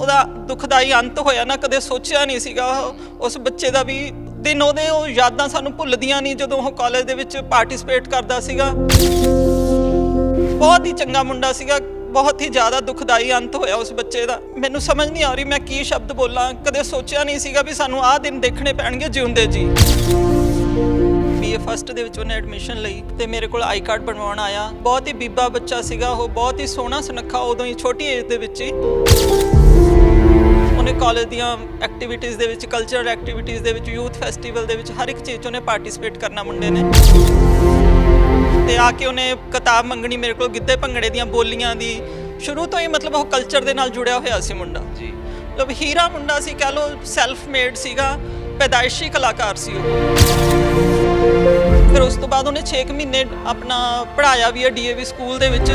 ਉਹਦਾ ਦੁਖਦਾਈ ਅੰਤ ਹੋਇਆ ਨਾ, ਕਦੇ ਸੋਚਿਆ ਨਹੀਂ ਸੀਗਾ ਉਸ ਬੱਚੇ ਦਾ ਵੀ। ਦਿਨ ਉਹਦੇ ਉਹ ਯਾਦਾਂ ਸਾਨੂੰ ਭੁੱਲਦੀਆਂ ਨਹੀਂ, ਜਦੋਂ ਉਹ ਕਾਲਜ ਦੇ ਵਿੱਚ ਪਾਰਟਿਸਿਪੇਟ ਕਰਦਾ ਸੀਗਾ। ਬਹੁਤ ਹੀ ਚੰਗਾ ਮੁੰਡਾ ਸੀਗਾ, ਬਹੁਤ ਹੀ ਜ਼ਿਆਦਾ ਦੁਖਦਾਈ ਅੰਤ ਹੋਇਆ ਉਸ ਬੱਚੇ ਦਾ। ਮੈਨੂੰ ਸਮਝ ਨਹੀਂ ਆ ਰਹੀ ਮੈਂ ਕੀ ਸ਼ਬਦ ਬੋਲਾਂ। ਕਦੇ ਸੋਚਿਆ ਨਹੀਂ ਸੀਗਾ ਵੀ ਸਾਨੂੰ ਆਹ ਦਿਨ ਦੇਖਣੇ ਪੈਣਗੇ ਜਿਉਂਦੇ ਜੀ। ਬੀਏ ਫਸਟ ਦੇ ਵਿੱਚ ਉਹਨੇ ਐਡਮਿਸ਼ਨ ਲਈ ਤੇ ਮੇਰੇ ਕੋਲ ਆਈ ਕਾਰਡ ਬਣਵਾਉਣ ਆਇਆ। ਬਹੁਤ ਹੀ ਬੀਬਾ ਬੱਚਾ ਸੀਗਾ ਉਹ, ਬਹੁਤ ਹੀ ਸੋਹਣਾ ਸੁਨੱਖਾ ਉਦੋਂ ਹੀ, ਛੋਟੀ ਏਜ ਦੇ ਵਿੱਚ ਹੀ। ਉਹਨੇ ਕਾਲਜ ਦੀਆਂ ਐਕਟੀਵਿਟੀਜ਼ ਦੇ ਵਿੱਚ ਕਲਚਰਲ ਐਕਟੀਵਿਟੀਜ਼ ਦੇ ਵਿੱਚ ਯੂਥ ਫੈਸਟੀਵਲ ਦੇ ਵਿੱਚ ਹਰ ਇੱਕ ਚੀਜ਼ 'ਚ ਉਹਨੇ ਪਾਰਟਿਸਿਪੇਟ ਕਰਨਾ ਮੁੰਡੇ ਨੇ। ਤੇ ਆ ਕੇ ਉਹਨੇ ਕਿਤਾਬ ਮੰਗਣੀ ਮੇਰੇ ਕੋਲ ਗਿੱਧੇ ਭੰਗੜੇ ਦੀਆਂ ਬੋਲੀਆਂ ਦੀ। ਸ਼ੁਰੂ ਤੋਂ ਹੀ ਮਤਲਬ ਉਹ ਕਲਚਰ ਦੇ ਨਾਲ ਜੁੜਿਆ ਹੋਇਆ ਸੀ ਮੁੰਡਾ। ਜੀ। ਮਤਲਬ ਹੀਰਾ ਮੁੰਡਾ ਸੀ ਕਹ ਲੋ ਸੈਲਫ ਮੇਡ ਸੀਗਾ ਪੈਦਾਇਸ਼ੀ ਕਲਾਕਾਰ ਸੀ ਉਹ। ਫਿਰ ਉਸ ਤੋਂ ਬਾਅਦ ਉਹਨੇ 6 ਮਹੀਨੇ ਆਪਣਾ ਪੜਾਇਆ ਵੀ ਹੈ ਡੀਏਵੀ ਸਕੂਲ ਦੇ ਵਿੱਚ।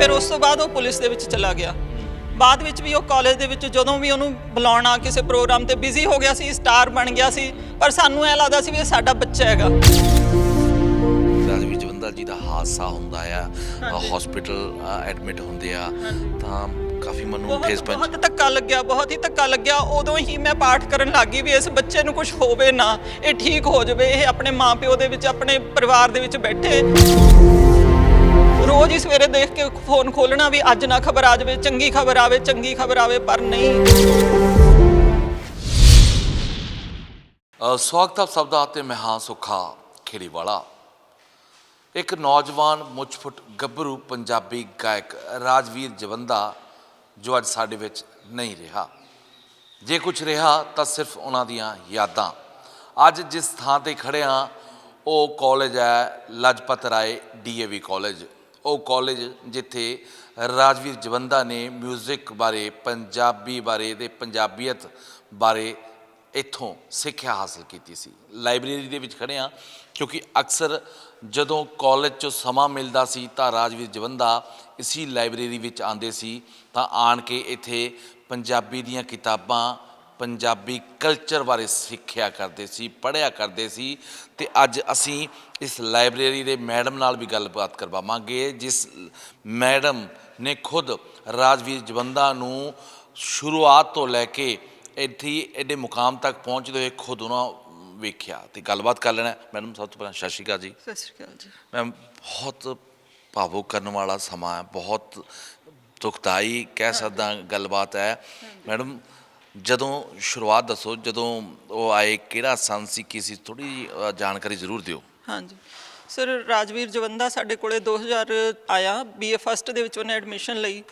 ਫਿਰ ਉਸ ਤੋਂ ਬਾਅਦ ਉਹ ਪੁਲਿਸ ਦੇ ਵਿੱਚ ਚਲਾ ਗਿਆ। ਬਾਅਦ ਵਿੱਚ ਵੀ ਉਹ ਕਾਲਜ ਦੇ ਵਿੱਚ ਜਦੋਂ ਵੀ ਉਹਨੂੰ ਬੁਲਾਉਣਾ ਕਿਸੇ ਪ੍ਰੋਗਰਾਮ ਤੇ ਬਿਜ਼ੀ ਹੋ ਗਿਆ ਸੀ ਸਟਾਰ ਬਣ ਗਿਆ ਸੀ ਪਰ ਸਾਨੂੰ ਐ ਲੱਗਦਾ ਸੀ ਵੀ ਇਹ ਸਾਡਾ ਬੱਚਾ ਹੈਗਾ। ਰਾਜਵੀਰ ਜਵੰਦਲ ਜੀ ਦਾ ਹਾਦਸਾ ਹੁੰਦਾ ਆ ਹਸਪੀਟਲ ਐਡਮਿਟ ਹੁੰਦੇ ਆ ਤਾਂ ਕਾਫੀ ਮਨ ਨੂੰ ਠੇਸ ਪਹੁੰਚ ਬਹੁਤ ਧੱਕਾ ਲੱਗਿਆ ਬਹੁਤ ਹੀ ਧੱਕਾ ਲੱਗਿਆ। ਉਦੋਂ ਹੀ ਮੈਂ ਪਾਠ ਕਰਨ ਲੱਗੀ ਵੀ ਇਸ ਬੱਚੇ ਨੂੰ ਕੁਝ ਹੋਵੇ ਨਾ ਇਹ ਠੀਕ ਹੋ ਜਾਵੇ ਇਹ ਆਪਣੇ ਮਾਪਿਓ ਦੇ ਵਿੱਚ ਆਪਣੇ ਪਰਿਵਾਰ ਦੇ ਵਿੱਚ ਬੈਠੇ। ਰੋਜ਼ ਹੀ ਸਵੇਰੇ ਦੇਖ ਕੇ ਫੋਨ ਖੋਲਣਾ ਵੀ ਅੱਜ ਨਾ ਖਬਰ ਆ ਜਾਵੇ, ਚੰਗੀ ਖਬਰ ਆਵੇ, ਚੰਗੀ ਖਬਰ ਆਵੇ, ਪਰ ਨਹੀਂ। ਸਵਾਗਤ ਹੈ ਸਭ ਦਾ ਤੇ ਮੈਂ ਹਾਂ ਸੁਖਾ ਖੇੜੀਵਾਲਾ। ਇੱਕ ਨੌਜਵਾਨ ਮੁੱਛਫੁੱਟ ਗੱਭਰੂ ਪੰਜਾਬੀ ਗਾਇਕ ਰਾਜਵੀਰ ਜਵੰਦਾ, ਜੋ ਅੱਜ ਸਾਡੇ ਵਿੱਚ ਨਹੀਂ ਰਿਹਾ। ਜੇ ਕੁਝ ਰਿਹਾ ਤਾਂ ਸਿਰਫ ਉਹਨਾਂ ਦੀਆਂ ਯਾਦਾਂ। ਅੱਜ ਜਿਸ ਥਾਂ ਤੇ ਖੜੇ ਹਾਂ, ਉਹ ਕਾਲਜ ਹੈ, ਲਜਪਤ ਰਾਏ ਡੀਏਵੀ ਕਾਲਜ ਉਹ ਕਾਲਜ ਜਿੱਥੇ ਰਾਜਵੀਰ ਜਵੰਦਾ ਨੇ 뮤직 ਬਾਰੇ, ਪੰਜਾਬੀ ਬਾਰੇ ਤੇ ਪੰਜਾਬੀਅਤ ਬਾਰੇ ਇੱਥੋਂ ਸਿੱਖਿਆ ਹਾਸਲ ਕੀਤੀ ਸੀ। ਲਾਇਬ੍ਰੇਰੀ ਦੇ ਵਿੱਚ ਖੜੇ ਹਾਂ ਕਿਉਂਕਿ ਅਕਸਰ ਜਦੋਂ ਕਾਲਜ 'ਚੋਂ ਸਮਾਂ ਮਿਲਦਾ ਸੀ ਤਾਂ ਰਾਜਵੀਰ ਜਵੰਦਾ ਇਸੀ ਲਾਇਬ੍ਰੇਰੀ ਵਿੱਚ ਆਉਂਦੇ ਸੀ ਤਾਂ ਆਣ ਕੇ ਇੱਥੇ ਪੰਜਾਬੀ ਦੀਆਂ ਕਿਤਾਬਾਂ ਪੰਜਾਬੀ ਕਲਚਰ ਬਾਰੇ ਸਿੱਖਿਆ ਕਰਦੇ ਸੀ ਪੜ੍ਹਿਆ ਕਰਦੇ ਸੀ ਤੇ ਅੱਜ ਅਸੀਂ ਇਸ ਲਾਇਬ੍ਰੇਰੀ ਦੇ ਮੈਡਮ ਨਾਲ ਵੀ ਗੱਲਬਾਤ ਕਰਵਾਵਾਂਗੇ ਜਿਸ ਮੈਡਮ ਨੇ ਖੁਦ ਰਾਜਵੀਰ ਜਵੰਦਾ ਨੂੰ ਸ਼ੁਰੂਆਤ ਤੋਂ ਲੈ ਕੇ ਇੱਥੇ ਐਡੇ ਮੁਕਾਮ ਤੱਕ ਪਹੁੰਚਦੇ ਹੋਏ ਖੁਦ ਉਹਨਾਂ ਵੇਖਿਆ ਤੇ ਗੱਲਬਾਤ ਕਰ ਲੈਣਾ। ਮੈਡਮ ਸਭ ਤੋਂ ਪਹਿਲਾਂ ਸਤਿ ਸ਼੍ਰੀ ਅਕਾਲ ਜੀ। ਸਤਿ ਸ਼੍ਰੀ ਅਕਾਲ ਜੀ। ਮੈਮ ਬਹੁਤ ਭਾਵੁਕ ਕਰਨ ਵਾਲਾ ਸਮਾਂ ਹੈ ਬਹੁਤ ਦੁਖਦਾਈ ਕਹਿ ਸਕਦਾ ਗੱਲਬਾਤ ਹੈ। ਮੈਡਮ ਜਦੋਂ ਸ਼ੁਰੂਆਤ ਦੱਸੋ ਜਦੋਂ ਉਹ ਆਏ ਕਿਹੜਾ ਸੰਨ ਸੀ ਕੀ ਸੀ ਥੋੜੀ ਜਾਣਕਾਰੀ ਜ਼ਰੂਰ ਦਿਓ। ਹਾਂਜੀ। ਸਰ ਰਾਜਵੀਰ ਜਵੰਦਾ ਸਾਡੇ ਕੋਲੇ 2000 ਆਇਆ ਬੀਏ ਫਸਟ ਦੇ ਵਿੱਚ ਉਹਨੇ ਐਡਮਿਸ਼ਨ ਲਈ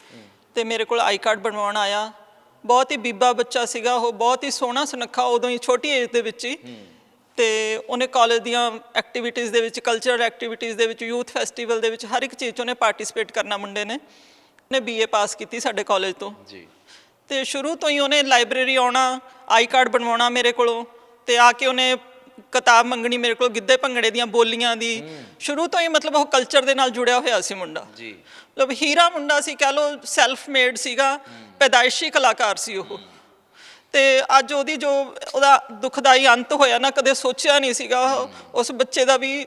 ਤੇ ਮੇਰੇ ਕੋਲ ਆਈ ਕਾਰਡ ਬਣਵਾਉਣ ਆਇਆ। ਬਹੁਤ ਹੀ ਬੀਬਾ ਬੱਚਾ ਸੀਗਾ ਉਹ ਬਹੁਤ ਹੀ ਸੋਹਣਾ ਸੁਨੱਖਾ ਉਦੋਂ ਹੀ ਛੋਟੀ ਏਜ ਦੇ ਵਿੱਚ ਹੀ। ਤੇ ਉਹਨੇ ਕਾਲਜ ਦੀਆਂ ਐਕਟੀਵਿਟੀਜ਼ ਦੇ ਵਿੱਚ ਕਲਚਰਲ ਐਕਟੀਵਿਟੀਜ਼ ਦੇ ਵਿੱਚ ਯੂਥ ਫੈਸਟੀਵਲ ਦੇ ਵਿੱਚ ਹਰ ਇੱਕ ਚੀਜ਼ 'ਚ ਉਹਨੇ ਪਾਰਟਿਸਿਪੇਟ ਕਰਨਾ ਮੁੰਡੇ ਨੇ। ਉਹਨੇ ਬੀਏ ਪਾਸ ਕੀਤੀ ਸਾਡੇ ਕਾਲਜ ਤੋਂ। ਜੀ। ਤੇ ਸ਼ੁਰੂ ਤੋਂ ਹੀ ਉਹਨੇ ਲਾਇਬ੍ਰੇਰੀ ਆਉਣਾ ਆਈ ਕਾਰਡ ਬਣਵਾਉਣਾ ਮੇਰੇ ਕੋਲੋਂ ਤੇ ਆ ਕੇ ਉਹਨੇ ਕਿਤਾਬ ਮੰਗਣੀ ਮੇਰੇ ਕੋਲ ਗਿੱਧੇ ਭੰਗੜੇ ਦੀਆਂ ਬੋਲੀਆਂ ਦੀ। ਸ਼ੁਰੂ ਤੋਂ ਹੀ ਮਤਲਬ ਉਹ ਕਲਚਰ ਦੇ ਨਾਲ ਜੁੜਿਆ ਹੋਇਆ ਸੀ ਮੁੰਡਾ। ਜੀ। ਮਤਲਬ ਹੀਰਾ ਮੁੰਡਾ ਸੀ ਕਹ ਲੋ ਸੈਲਫ ਮੇਡ ਸੀਗਾ ਪੈਦਾਇਸ਼ੀ ਕਲਾਕਾਰ ਸੀ ਉਹ। ਤੇ ਅੱਜ ਉਹਦੀ ਜੋ ਉਹਦਾ ਦੁਖਦਾਈ ਅੰਤ ਹੋਇਆ ਨਾ ਕਦੇ ਸੋਚਿਆ ਨਹੀਂ ਸੀਗਾ ਉਹ- ਉਸ ਬੱਚੇ ਦਾ ਵੀ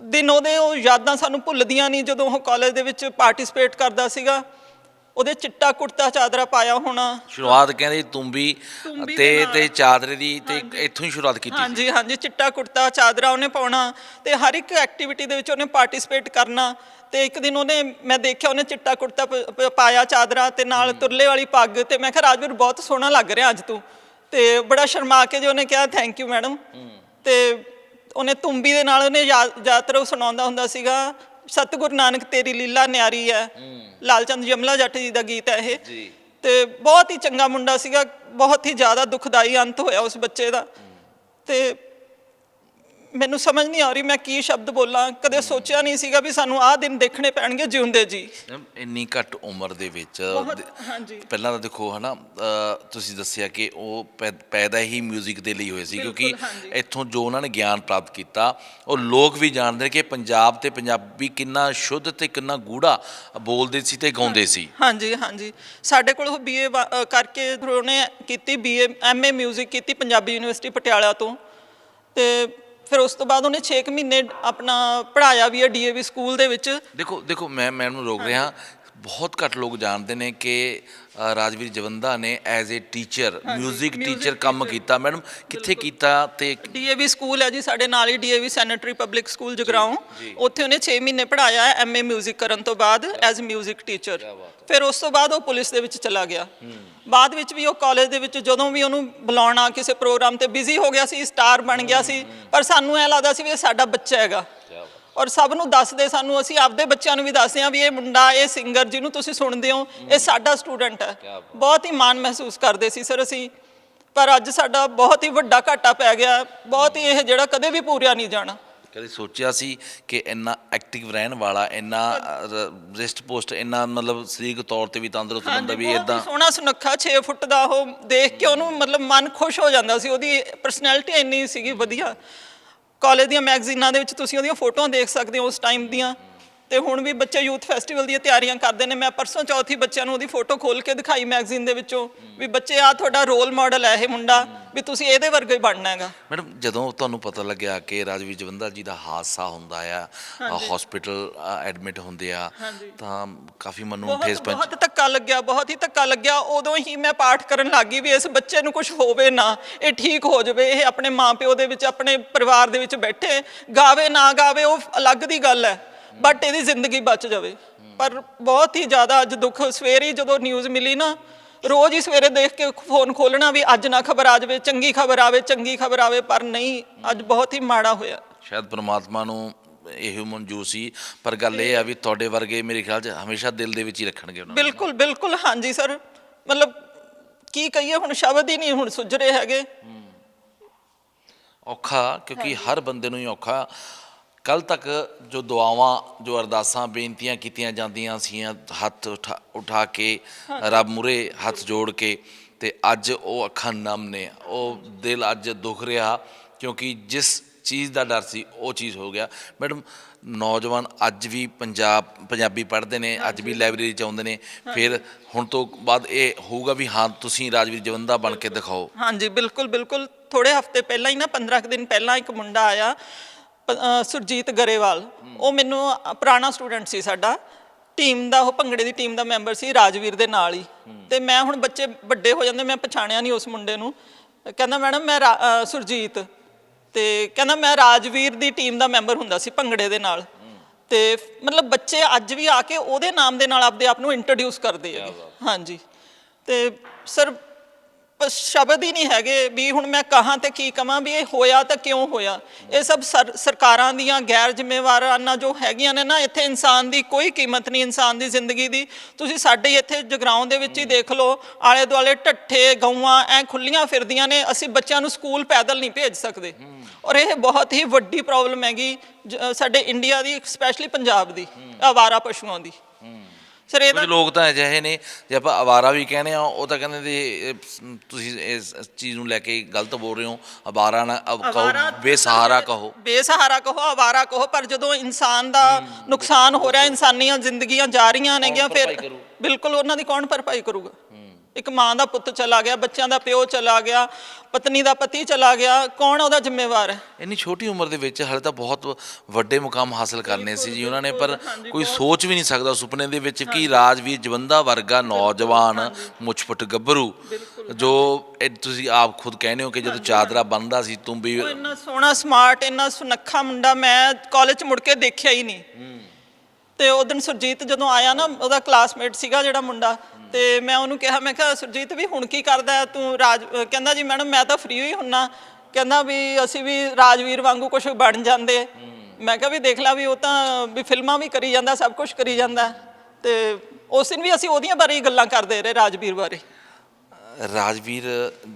ਦਿਨ ਉਹਦੇ ਉਹ ਯਾਦਾਂ ਸਾਨੂੰ ਭੁੱਲਦੀਆਂ ਨਹੀਂ ਜਦੋਂ ਉਹ ਕਾਲਜ ਦੇ ਵਿੱਚ ਪਾਰਟਿਸਿਪੇਟ ਕਰਦਾ ਸੀਗਾ। ਉਹਦੇ ਚਿੱਟਾ ਕੁੜਤਾ ਚਾਦਰਾ ਪਾਇਆ ਹੋਣਾ। ਸ਼ੁਰੂਆਤ ਕਹਿੰਦੇ ਤੁੰਬੀ ਤੁੰਬੀ ਤੇ ਨਾਲ। ਤੇ ਚਾਦਰੇ ਦੀ ਤੇ ਇੱਥੋਂ ਹੀ ਸ਼ੁਰੂਆਤ ਕੀਤੀ ਹਾਂਜੀ ਹਾਂਜੀ ਚਿੱਟਾ ਕੁੜਤਾ ਚਾਦਰਾ ਉਹਨੇ ਪਾਉਣਾ ਤੇ ਹਰ ਇੱਕ ਐਕਟੀਵਿਟੀ ਦੇ ਵਿੱਚ ਉਹਨੇ ਪਾਰਟਿਸਿਪੇਟ ਕਰਨਾ ਤੇ ਇੱਕ ਦਿਨ ਉਹਨੇ ਮੈਂ ਦੇਖਿਆ ਉਹਨੇ ਚਿੱਟਾ ਕੁੜਤਾ ਪ- ਪ- ਪਾਇਆ ਚਾਦਰਾ ਤੇ ਨਾਲ ਤੁਰਲੇ ਵਾਲੀ ਪੱਗ ਤੇ ਮੈਂ ਕਿਹਾ ਰਾਜਵੀਰ ਬਹੁਤ ਸੋਹਣਾ ਲੱਗ ਰਿਹਾ ਅੱਜ ਤੂੰ। ਤੇ ਬੜਾ ਸ਼ਰਮਾ ਕੇ ਜੇ ਉਹਨੇ ਕਿਹਾ ਥੈਂਕ ਯੂ ਮੈਡਮ ਤੇ ਉਹਨੇ ਤੁੰਬੀ ਦੇ ਨਾਲ ਉਹਨੇ ਯਾ- ਜ਼ਿਆਦਾਤਰ ਉਹ ਸੁਣਾਉਂਦਾ ਹੁੰਦਾ ਸੀਗਾ ਸਤਿਗੁਰੂ ਨਾਨਕ ਤੇਰੀ ਲੀਲਾ ਨਿਆਰੀ ਹੈ। ਲਾਲਚੰਦ ਜਮਲਾ ਜੱਟ ਜੀ ਦਾ ਗੀਤ ਹੈ ਇਹ। ਜੀ। ਤੇ ਬਹੁਤ ਹੀ ਚੰਗਾ ਮੁੰਡਾ ਸੀਗਾ ਬਹੁਤ ਹੀ ਜ਼ਿਆਦਾ ਦੁਖਦਾਈ ਅੰਤ ਹੋਇਆ ਉਸ ਬੱਚੇ ਦਾ। ਤੇ ਮੈਨੂੰ ਸਮਝ ਨਹੀਂ ਆ ਰਹੀ ਮੈਂ ਕੀ ਸ਼ਬਦ ਬੋਲਾਂ ਕਦੇ ਸੋਚਿਆ ਨਹੀਂ ਸੀਗਾ ਵੀ ਸਾਨੂੰ ਆਹ ਦਿਨ ਦੇਖਣੇ ਪੈਣਗੇ ਜਿਉਂਦੇ ਜੀ ਮੈਮ, ਇੰਨੀ ਘੱਟ ਉਮਰ ਦੇ ਵਿੱਚ ਬਹੁਤ ਦ- ਹਾਂਜੀ ਪਹਿਲਾਂ ਤਾਂ ਦੇਖੋ ਹਨਾ ਅ, ਤੁਸੀਂ ਦੱਸਿਆ ਕਿ ਉਹ ਪੈ- ਪੈਦਾ ਹੀ 뮤직 ਦੇ ਲਈ ਹੋਏ ਸੀ ਕਿਉਂਕਿ ਬਿਲਕੁਲ, ਹਾਂਜੀ। ਇੱਥੋਂ ਜੋ ਉਹਨਾਂ ਨੇ ਗਿਆਨ ਪ੍ਰਾਪਤ ਕੀਤਾ ਉਹ ਲੋਕ ਵੀ ਜਾਣਦੇ ਨੇ ਕਿ ਪੰਜਾਬ ਤੇ ਪੰਜਾਬੀ ਕਿੰਨਾ ਸ਼ੁੱਧ ਤੇ ਕਿੰਨਾ ਗੂੜਾ ਬੋਲਦੇ ਸੀ ਤੇ ਗਾਉਂਦੇ ਸੀ ਹਾਂਜੀ ਹਾਂਜੀ ਸਾਡੇ ਕੋਲ ਉਹ ਬੀਏ ਕਰਕੇ ਫਿਰ ਉਹਨੇ ਕੀਤੀ ਬੀਏ ਐਮਏ 뮤직 ਕੀਤੀ ਪੰਜਾਬੀ ਯੂਨੀਵਰਸਿਟੀ ਪਟਿਆਲਾ ਤੋਂ ਤੇ ਫਿਰ ਉਸ ਤੋਂ ਬਾਅਦ ਉਹਨੇ 6 ਮਹੀਨੇ ਆਪਣਾ ਪੜਾਇਆ ਵੀ ਹੈ ਡੀਏਵੀ ਸਕੂਲ ਦੇ ਵਿੱਚ। ਦੇਖੋ ਦੇਖੋ ਮੈਂ ਮੈਂ ਨੂੰ ਰੋਕ ਰਿਹਾ। ਬਹੁਤ ਘੱਟ ਲੋਕ ਜਾਣਦੇ ਨੇ ਕਿ ਰਾਜਵੀਰ ਜਵੰਦਾ ਨੇ ਐਜ਼ ਅ ਟੀਚਰ 뮤직 ਟੀਚਰ ਕੰਮ ਕੀਤਾ ਮੈਡਮ ਕਿੱਥੇ ਕੀਤਾ ਤੇ ਡੀਏਵੀ ਸਕੂਲ ਹੈ ਜੀ ਸਾਡੇ ਨਾਲ ਹੀ DAV centenary public school Jagraon ਉੱਥੇ ਉਹਨੇ 6 ਮਹੀਨੇ ਪੜਾਇਆ ਹੈ ਐਮਏ 뮤직 ਕਰਨ ਤੋਂ ਬਾਅਦ ਐਜ਼ 뮤직 ਟੀਚਰ ਫਿਰ ਉਸ ਤੋਂ ਬਾਅਦ ਉਹ ਪੁਲਿਸ ਦੇ ਵਿੱਚ ਚਲਾ ਗਿਆ ਬਾਅਦ ਵਿੱਚ ਵੀ ਉਹ ਕਾਲਜ ਦੇ ਵਿੱਚ ਜਦੋਂ ਵੀ ਉਹਨੂੰ ਬੁਲਾਉਣਾ ਕਿਸੇ ਪ੍ਰੋਗਰਾਮ ਤੇ ਬਿਜ਼ੀ ਹੋ ਗਿਆ ਸੀ ਸਟਾਰ ਬਣ ਗਿਆ ਸੀ ਪਰ ਸਾਨੂੰ ਐ ਲੱਗਦਾ ਸੀ ਵੀ ਇਹ ਸਾਡਾ ਬੱਚਾ ਹੈਗਾ ਔਰ ਸਭ ਨੂੰ ਦੱਸਦੇ ਸਾਨੂੰ ਅਸੀਂ ਆਪਦੇ ਬੱਚਿਆਂ ਨੂੰ ਵੀ ਦੱਸਦੇ ਹਾਂ ਵੀ ਇਹ ਮੁੰਡਾ ਇਹ ਸਿੰਗਰ ਜਿਹਨੂੰ ਤੁਸੀਂ ਸੁਣਦੇ ਹੋ ਇਹ ਸਾਡਾ ਸਟੂਡੈਂਟ ਹੈ। ਬਹੁਤ ਹੀ ਮਾਣ ਮਹਿਸੂਸ ਕਰਦੇ ਸੀ ਸਰ ਅਸੀਂ। ਪਰ ਅੱਜ ਸਾਡਾ ਬਹੁਤ ਹੀ ਵੱਡਾ ਘਾਟਾ ਪੈ ਗਿਆ ਬਹੁਤ ਹੀ ਇਹ ਜਿਹੜਾ ਕਦੇ ਵੀ ਪੂਰਿਆ ਨਹੀਂ ਜਾਣਾ। ਕਦੇ ਸੋਚਿਆ ਸੀ ਕਿ ਇੰਨਾ ਐਕਟਿਵ ਰਹਿਣ ਵਾਲਾ ਇੰਨਾ ਰਿਸਟ ਪੋਸਟ ਇੰਨਾ ਮਤਲਬ ਸਰੀਰਕ ਤੌਰ ਤੇ ਵੀ ਤੰਦਰੁਸਤ ਬੰਦਾ ਵੀ ਇਦਾਂ ਸੋਹਣਾ ਸੁਨੱਖਾ 6 ਫੁੱਟ ਦਾ ਉਹ ਦੇਖ ਕੇ ਉਹਨੂੰ ਮਤਲਬ ਮਨ ਖੁਸ਼ ਹੋ ਜਾਂਦਾ ਸੀ ਉਹਦੀ ਪਰਸਨੈਲਿਟੀ ਇੰਨੀ ਸੀਗੀ ਵਧੀਆ। ਕਾਲਜ ਦੀਆਂ ਮੈਗਜ਼ੀਨਾਂ ਦੇ ਵਿੱਚ ਤੁਸੀਂ ਉਹਦੀਆਂ ਫੋਟੋਆਂ ਦੇਖ ਸਕਦੇ ਹੋ ਉਸ ਟਾਈਮ ਦੀਆਂ। ਤੇ ਹੁਣ ਵੀ ਬੱਚੇ ਯੂਥ ਫੈਸਟੀਵਲ ਦੀਆਂ ਤਿਆਰੀਆਂ ਕਰਦੇ ਨੇ। ਮੈਂ ਪਰਸੋਂ ਚੌਥੀ ਬੱਚਿਆਂ ਨੂੰ ਉਹਦੀ ਫੋਟੋ ਖੋਲ ਕੇ ਦਿਖਾਈ ਮੈਗਜ਼ੀਨ ਦੇ ਵਿੱਚੋਂ ਵੀ ਬੱਚੇ ਆ ਤੁਹਾਡਾ ਰੋਲ ਮਾਡਲ ਹੈ ਇਹ ਮੁੰਡਾ ਵੀ ਤੁਸੀਂ ਇਹਦੇ ਵਰਗਾ ਹੀ ਬਣਨਾ ਹੈਗਾ। ਮੈਡਮ ਜਦੋਂ ਤੁਹਾਨੂੰ ਪਤਾ ਲੱਗਿਆ ਕਿ ਰਾਜਵੀਰ ਜਵੰਦਾ ਜੀ ਦਾ ਹਾਦਸਾ ਹੁੰਦਾ ਆ ਹਸਪੀਟਲ ਐਡਮਿਟ ਹੁੰਦੇ ਆ ਤਾਂ ਕਾਫੀ ਮਨ ਨੂੰ ਠੇਸ ਬਹੁਤ ਪਹੁੰਚ ਬਹੁਤ ਧੱਕਾ ਲੱਗਿਆ ਬਹੁਤ ਹੀ ਧੱਕਾ ਲੱਗਿਆ। ਉਦੋਂ ਹੀ ਮੈਂ ਪਾਠ ਕਰਨ ਲੱਗੀ ਵੀ ਇਸ ਬੱਚੇ ਨੂੰ ਕੁਝ ਹੋਵੇ ਨਾ ਇਹ ਠੀਕ ਹੋ ਜਾਵੇ ਇਹ ਆਪਣੇ ਮਾਪਿਓ ਦੇ ਵਿੱਚ ਆਪਣੇ ਪਰਿਵਾਰ ਦੇ ਵਿੱਚ ਬੈਠੇ ਗਾਵੇ ਨਾ ਗਾਵੇ ਉਹ ਅਲੱਗ ਦੀ ਗੱਲ ਹੈ। ਬਟ ਇਹਦੀ ਜ਼ਿੰਦਗੀ ਬਚ ਜਾਵੇ। ਪਰ ਬਹੁਤ ਹੀ ਜ਼ਿਆਦਾ ਅੱਜ ਦੁੱਖ ਸਵੇਰੇ ਜਦੋਂ ਨਿਊਜ਼ ਮਿਲੀ ਨਾ ਰੋਜ਼ ਹੀ ਸਵੇਰੇ ਦੇਖ ਕੇ ਫੋਨ ਖੋਲਣਾ ਵੀ ਅੱਜ ਨਾ ਖਬਰ ਆ ਜਾਵੇ ਚੰਗੀ ਖਬਰ ਆਵੇ ਚੰਗੀ ਖਬਰ ਆਵੇ ਪਰ ਨਹੀਂ ਅੱਜ ਬਹੁਤ ਹੀ ਮਾੜਾ ਹੋਇਆ। ਸ਼ਾਇਦ ਪ੍ਰਮਾਤਮਾ ਨੂੰ ਇਹੋ ਮਨਜ਼ੂਰ ਸੀ ਪਰ ਗੱਲ ਇਹ ਆ ਵੀ ਤੁਹਾਡੇ ਵਰਗੇ ਮੇਰੇ ਖਿਆਲ 'ਚ ਹਮੇਸ਼ਾ ਦਿਲ ਦੇ ਵਿੱਚ ਹੀ ਰੱਖਣਗੇ ਉਹਨਾਂ ਨੂੰ। ਬਿਲਕੁਲ ਬਿਲਕੁਲ ਹਾਂਜੀ ਸਰ। ਮਤਲਬ ਕੀ ਕਹੀਏ ਹੁਣ ਸ਼ਬਦ ਹੀ ਨਹੀਂ ਹੁਣ ਸੁੱਝ ਰਹੇ ਹੈਗੇ। ਔਖਾ ਕਿਉਂਕਿ ਹਰ ਬੰਦੇ ਨੂੰ ਹੀ ਔਖਾ। ਕੱਲ ਤੱਕ ਜੋ ਦੁਆਵਾਂ ਜੋ ਅਰਦਾਸਾਂ ਬੇਨਤੀਆਂ ਕੀਤੀਆਂ ਜਾਂਦੀਆਂ ਸੀਆਂ ਹੱਥ ਉਠਾ ਉਠਾ ਕੇ ਰੱਬ ਮੁਰੇ ਹੱਥ ਜੋੜ ਕੇ ਤੇ ਅੱਜ ਉਹ ਅੱਖਾਂ ਨਮ ਨੇ ਉਹ ਦਿਲ ਅੱਜ ਦੁਖ ਰਿਹਾ ਕਿਉਂਕਿ ਜਿਸ ਚੀਜ਼ ਦਾ ਡਰ ਸੀ ਉਹ ਚੀਜ਼ ਹੋ ਗਿਆ। ਮੈਡਮ ਨੌਜਵਾਨ ਅੱਜ ਵੀ ਪੰਜਾਬ ਪੰਜਾਬੀ ਪੜ੍ਹਦੇ ਨੇ ਅੱਜ ਵੀ ਲਾਇਬ੍ਰੇਰੀ ਚ ਆਉਂਦੇ ਨੇ। ਫਿਰ ਹੁਣ ਤੋਂ ਬਾਅਦ ਇਹ ਹੋਊਗਾ ਵੀ ਹਾਂ ਤੁਸੀਂ ਰਾਜਵੀਰ ਜਵੰਦਾ ਬਣ ਕੇ ਦਿਖਾਓ। ਹਾਂਜੀ ਬਿਲਕੁਲ ਬਿਲਕੁਲ। ਥੋੜੇ ਹਫ਼ਤੇ ਪਹਿਲਾਂ ਹੀ ਨਾ 15 ਕੁ ਦਿਨ ਪਹਿਲਾਂ ਇੱਕ ਮੁੰਡਾ ਆਇਆ ਅਹ ਸੁਰਜੀਤ ਗਰੇਵਾਲ ਉਹ ਮੈਨੂੰ ਅ, ਪੁਰਾਣਾ ਸਟੂਡੈਂਟ ਸੀ ਸਾਡਾ। ਟੀਮ ਦਾ ਉਹ ਭੰਗੜੇ ਦੀ ਟੀਮ ਦਾ ਮੈਂਬਰ ਸੀ ਰਾਜਵੀਰ ਦੇ ਨਾਲ ਹੀ। ਤੇ ਮੈਂ ਹੁਣ ਬੱਚੇ ਵੱਡੇ ਹੋ ਜਾਂਦੇ ਮੈਂ ਪਛਾਣਿਆ ਨਹੀਂ ਉਸ ਮੁੰਡੇ ਨੂੰ। ਕਹਿੰਦਾ ਮੈਡਮ ਮੈਂ ਰਾ- ਅ, ਸੁਰਜੀਤ। ਤੇ ਕਹਿੰਦਾ ਮੈਂ ਰਾਜਵੀਰ ਦੀ ਟੀਮ ਦਾ ਮੈਂਬਰ ਹੁੰਦਾ ਸੀ ਭੰਗੜੇ ਦੇ ਨਾਲ। ਤੇ ਮਤਲਬ ਬੱਚੇ ਅੱਜ ਵੀ ਆ ਕੇ ਉਹਦੇ ਨਾਮ ਦੇ ਨਾਲ ਆਪਦੇ ਆਪ ਨੂੰ ਇੰਟਰੋਡਿਊਸ ਕਰਦੇ ਆ। ਹਾਂਜੀ। ਤੇ ਸਰ ਸ਼ਬਦ ਹੀ ਨਹੀਂ ਹੈਗੇ ਵੀ ਹੁਣ ਮੈਂ ਕਹਾਂ ਤੇ ਕੀ ਕਵਾਂ, ਵੀ ਇਹ ਹੋਇਆ ਤਾਂ ਕਿਉਂ ਹੋਇਆ? ਇਹ ਸਭ ਸਰ- ਸਰਕਾਰਾਂ ਦੀਆਂ ਗੈਰ ਜ਼ਿੰਮੇਵਾਰਾਨਾ ਜੋ ਹੈਗੀਆਂ ਨੇ ਨਾ, ਇੱਥੇ ਇਨਸਾਨ ਦੀ ਕੋਈ ਕੀਮਤ ਨਹੀਂ, ਇਨਸਾਨ ਦੀ ਜ਼ਿੰਦਗੀ ਦੀ। ਤੁਸੀਂ ਸਾਡੇ ਇੱਥੇ ਜਗਰਾਉਂ ਦੇ ਵਿੱਚ ਹੀ ਦੇਖ ਲਓ ਆਲੇ ਦੁਆਲੇ ਢੱਠੇ, ਗਊਆਂ, ਐ ਖੁੱਲੀਆਂ ਫਿਰਦੀਆਂ ਨੇ, ਅਸੀਂ ਬੱਚਿਆਂ ਨੂੰ ਸਕੂਲ ਪੈਦਲ ਨਹੀਂ ਭੇਜ ਸਕਦੇ। ਔਰ ਇਹ ਬਹੁਤ ਹੀ ਵੱਡੀ ਪ੍ਰੋਬਲਮ ਹੈਗੀ, ਜ- ਸਾਡੇ ਇੰਡੀਆ ਦੀ ਸਪੈਸ਼ਲੀ ਪੰਜਾਬ ਦੀ, ਆਵਾਰਾ ਪਸ਼ੂਆਂ ਦੀ। ਸਰ ਇਹਦਾ ਕੁਝ ਲੋਕ ਤਾਂ ਅਜਿਹੇ ਨੇ ਜੇ ਆਪਾਂ ਆਵਾਰਾ ਵੀ ਕਹਿੰਦੇ ਆ ਉਹ ਤਾਂ ਕਹਿੰਦੇ ਇਹ ਤੁਸੀਂ ਇਸ ਚੀਜ਼ ਨੂੰ ਲੈ ਕੇ ਗਲਤ ਬੋਲ ਰਹੇ ਹੋ ਆਵਾਰਾ ਨਾ ਅਬ ਅਵਾਰਾ ਕਹੋ ਬੇਸਹਾਰਾ ਕਹੋ। ਬੇਸਹਾਰਾ ਕਹੋ ਆਵਾਰਾ ਕਹੋ ਪਰ ਜਦੋਂ ਇਨਸਾਨ ਦਾ ਨੁਕਸਾਨ ਹੋ ਰਿਹਾ ਇਨਸਾਨੀਆਂ ਜ਼ਿੰਦਗੀਆਂ ਜਾ ਰਹੀਆਂ ਨੇਗੀਆਂ ਫਿਰ ਭਰਪਾਈ ਕਰੂ? ਬਿਲਕੁਲ ਉਹਨਾਂ ਦੀ ਕੌਣ ਭਰਪਾਈ ਕਰੂਗਾ? ਇੱਕ ਮਾਂ ਦਾ ਪੁੱਤ ਚਲਾ ਗਿਆ ਬੱਚਿਆਂ ਦਾ ਪਿਓ ਚਲਾ ਗਿਆ ਪਤਨੀ ਦਾ ਪਤੀ ਚਲਾ ਗਿਆ ਕੌਣ ਉਹਦਾ ਜ਼ਿੰਮੇਵਾਰ ਹੈ? ਇੰਨੀ ਛੋਟੀ ਉਮਰ ਦੇ ਵਿੱਚ ਹਾਲੇ ਤਾਂ ਬਹੁਤ ਵੱਡੇ ਮੁਕਾਮ ਹਾਸਲ ਕਰਨੇ ਸੀ ਜੀ ਉਹਨਾਂ ਨੇ ਪਰ ਕੋਈ ਸੋਚ ਵੀ ਨਹੀਂ ਸਕਦਾ ਸੁਪਨੇ ਦੇ ਵਿੱਚ ਕਿ ਰਾਜਵੀਰ ਜਵੰਦਾ ਵਰਗਾ ਨੌਜਵਾਨ ਮੁਛਫਟ ਗੱਭਰੂ ਜੋ ਤੁਸੀਂ ਆਪ ਖੁਦ ਕਹਿੰਦੇ ਹੋ ਕਿ ਜਦੋਂ ਚਾਦਰਾ ਬੰਨਦਾ ਸੀ ਤੂੰ ਵੀ ਇੰਨਾ ਸੋਹਣਾ ਸਮਾਰਟ ਇੰਨਾ ਸੁਨੱਖਾ ਮੁੰਡਾ ਮੈਂ ਕਾਲਜ ਚ ਮੁੜ ਕੇ ਦੇਖਿਆ ਹੀ ਨਹੀਂ। ਤੇ ਉਹ ਦਿਨ ਸੁਰਜੀਤ ਜਦੋਂ ਆਇਆ ਨਾ ਉਹਦਾ ਕਲਾਸਮੇਟ ਸੀਗਾ ਜਿਹੜਾ ਮੁੰਡਾ ਤੇ ਮੈਂ ਉਹਨੂੰ ਕਿਹਾ ਮੈਂ ਕਿਹਾ ਸੁਰਜੀਤ ਵੀ ਹੁਣ ਕੀ ਕਰਦਾ ਤੂੰ ਰਾਜ ਕਹਿੰਦਾ ਜੀ ਮੈਡਮ ਮੈਂ ਤਾਂ ਫ੍ਰੀ ਹੋਈ ਹੁੰਨਾ। ਕਹਿੰਦਾ ਵੀ ਅਸੀਂ ਵੀ ਰਾਜਵੀਰ ਵਾਂਗੂ ਕੁਝ ਬਣ ਜਾਂਦੇ। ਮੈਂ ਕਿਹਾ ਵੀ ਦੇਖ ਲੈ ਵੀ ਉਹ ਤਾਂ ਵੀ ਫਿਲਮਾਂ ਵੀ ਕਰੀ ਜਾਂਦਾ ਸਭ ਕੁਝ ਕਰੀ ਜਾਂਦਾ। ਤੇ ਉਸ ਦਿਨ ਵੀ ਅਸੀਂ ਉਹਦੀਆਂ ਬਾਰੇ ਹੀ ਗੱਲਾਂ ਕਰਦੇ ਰਹੇ ਰਾਜਵੀਰ ਬਾਰੇ। ਰਾਜਵੀਰ